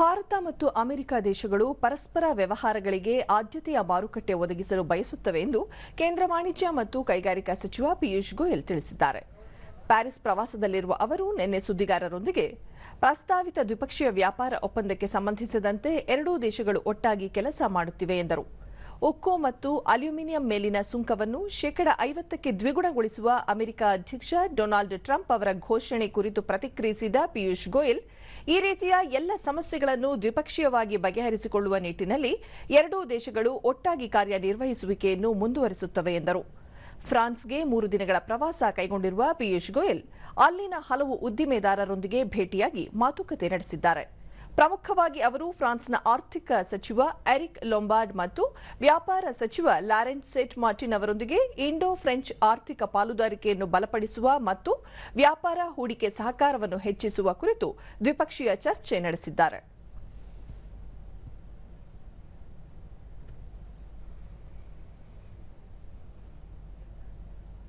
ಭಾರತ ಮತ್ತು ಅಮೆರಿಕ ದೇಶಗಳು ಪರಸ್ಪರ ವ್ಯವಹಾರಗಳಿಗೆ ಆದ್ಯತೆಯ ಮಾರುಕಟ್ಟೆ ಒದಗಿಸಲು ಬಯಸುತ್ತವೆ ಎಂದು ಕೇಂದ್ರ ವಾಣಿಜ್ಯ ಮತ್ತು ಕೈಗಾರಿಕಾ ಸಚಿವ ಪಿಯೂಷ್ ಗೋಯಲ್ ತಿಳಿಸಿದ್ದಾರೆ. ಪ್ಯಾರಿಸ್ ಪ್ರವಾಸದಲ್ಲಿರುವ ಅವರು ನಿನ್ನೆ ಸುದ್ದಿಗಾರರೊಂದಿಗೆ, ಪ್ರಸ್ತಾವಿತ ದ್ವಿಪಕ್ಷೀಯ ವ್ಯಾಪಾರ ಒಪ್ಪಂದಕ್ಕೆ ಸಂಬಂಧಿಸಿದಂತೆ ಎರಡೂ ದೇಶಗಳು ಒಟ್ಟಾಗಿ ಕೆಲಸ ಮಾಡುತ್ತಿವೆ ಎಂದರು. ಉಕ್ಕು ಮತ್ತು ಅಲ್ಯೂಮಿನಿಯಂ ಮೇಲಿನ ಸುಂಕವನ್ನು ಶೇಕಡ ಐವತ್ತಕ್ಕೆ ದ್ವಿಗುಣಗೊಳಿಸುವ ಅಮೆರಿಕ ಅಧ್ಯಕ್ಷ ಡೊನಾಲ್ಡ್ ಟ್ರಂಪ್ ಅವರ ಘೋಷಣೆ ಕುರಿತು ಪ್ರತಿಕ್ರಿಯಿಸಿದ ಪಿಯೂಷ್ ಗೋಯಲ್, ಈ ರೀತಿಯ ಎಲ್ಲ ಸಮಸ್ಯೆಗಳನ್ನು ದ್ವಿಪಕ್ಷೀಯವಾಗಿ ಬಗೆಹರಿಸಿಕೊಳ್ಳುವ ನಿಟ್ಟಿನಲ್ಲಿ ಎರಡೂ ದೇಶಗಳು ಒಟ್ಟಾಗಿ ಕಾರ್ಯನಿರ್ವಹಿಸುವಿಕೆಯನ್ನು ಮುಂದುವರಿಸುತ್ತವೆ ಎಂದರು. ಫ್ರಾನ್ಸ್ಗೆ ಮೂರು ದಿನಗಳ ಪ್ರವಾಸ ಕೈಗೊಂಡಿರುವ ಪಿಯೂಷ್ ಗೋಯಲ್, ಅಲ್ಲಿನ ಹಲವು ಉದ್ದಿಮೆದಾರರೊಂದಿಗೆ ಭೇಟಿಯಾಗಿ ಮಾತುಕತೆ ನಡೆಸಿದ್ದಾರೆ. ಪ್ರಮುಖವಾಗಿ ಅವರು ಫ್ರಾನ್ಸ್ನ ಆರ್ಥಿಕ ಸಚಿವ ಎರಿಕ್ ಲೊಂಬಾರ್ಡ್ ಮತ್ತು ವ್ಯಾಪಾರ ಸಚಿವ ಲಾರೆನ್ಸ್ ಸೆಟ್ ಮಾರ್ಟಿನ್ ಅವರೊಂದಿಗೆ ಇಂಡೋ ಫ್ರೆಂಚ್ ಆರ್ಥಿಕ ಪಾಲುದಾರಿಕೆಯನ್ನು ಬಲಪಡಿಸುವ ಮತ್ತು ವ್ಯಾಪಾರ ಹೂಡಿಕೆ ಸಹಕಾರವನ್ನು ಹೆಚ್ಚಿಸುವ ಕುರಿತು ದ್ವಿಪಕ್ಷೀಯ ಚರ್ಚೆ ನಡೆಸಿದ್ದಾರೆ.